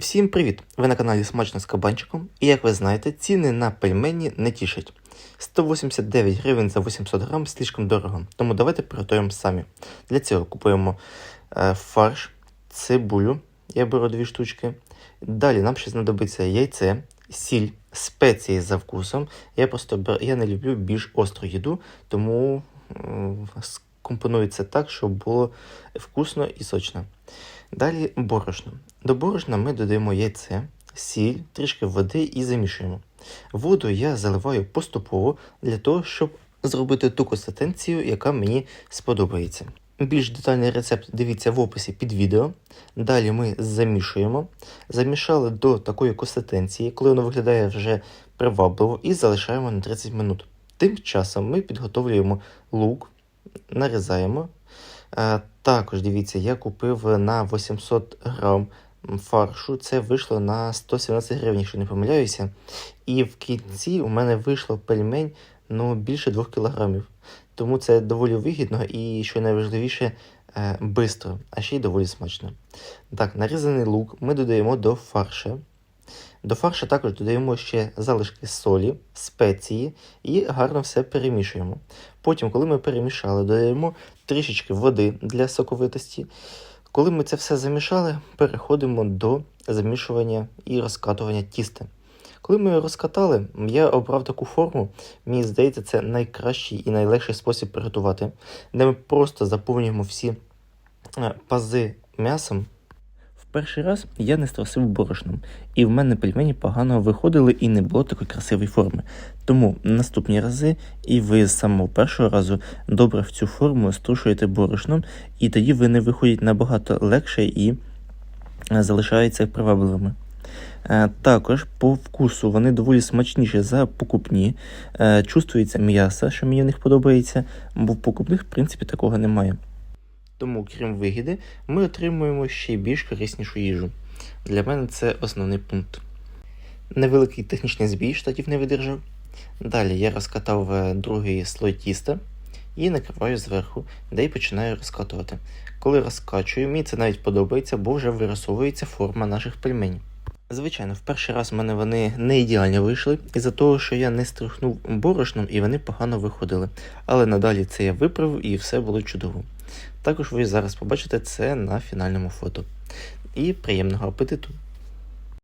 Всім привіт! Ви на каналі Смачно з кабанчиком. І як ви знаєте, ціни на пельмені не тішать. 189 гривень за 800 грам слишком дорого, тому давайте приготуємо самі. Для цього купуємо е, фарш, цибулю, я беру дві штучки. Далі нам ще знадобиться яйце, сіль, спеції за вкусом. Я просто бер- я не люблю більш остру їду, тому скомпоную це так, щоб було вкусно і сочно. Далі борошно. До борошна ми додаємо яйце, сіль, трішки води і замішуємо. Воду я заливаю поступово для того, щоб зробити ту консистенцію, яка мені сподобається. Більш детальний рецепт дивіться в описі під відео. Далі ми замішуємо. Замішали до такої консистенції, коли воно виглядає вже привабливо, і залишаємо на 30 минут. Тим часом ми підготовлюємо лук, нарізаємо. Е, Також дивіться, я купив на 800 грам фаршу. Це вийшло на 117 гривень, якщо не помиляюся. І в кінці у мене вийшло пельмень ну, більше 2 кілограмів. Тому це доволі вигідно і, що найважливіше, е, бистро, а ще й доволі смачно. Так, нарізаний лук ми додаємо до фарша. До фарша також додаємо ще залишки солі, спеції і гарно все перемішуємо. Потім, коли ми перемішали, додаємо трішечки води для соковитості. Коли ми це все замішали, переходимо до замішування і розкатування тіста. Коли ми розкатали, я обрав таку форму. Мені здається, це найкращий і найлегший спосіб приготувати, де ми просто заповнюємо всі е, пази м'ясом. Перший раз я не струсив борошном, і в мене пельмені погано виходили і не було такої красивої форми. Тому наступні рази, і ви з самого першого разу добре в цю форму струшуєте борошном, і тоді вони виходять набагато легше і е, залишаються привабливими. Е, Також по вкусу вони доволі смачніші за покупні. Е, Чувствується м'ясо, що мені в них подобається, бо в покупних, в принципі, такого немає. Тому, крім вигіди, ми отримуємо ще більш кориснішу їжу. Для мене це основний пункт. Невеликий технічний збій штатів не видержав. Далі я розкатав е, другий слой тіста і накриваю зверху, де й починаю розкатувати. Коли розкачую, мені це навіть подобається, бо вже вирисовується форма наших пельменів. Звичайно, в перший раз в мене вони не ідеально вийшли, із-за того, що я не струхнув борошном і вони погано виходили. Але надалі це я виправив і все було чудово. Також ви зараз побачите це на фінальному фото. І приємного апетиту!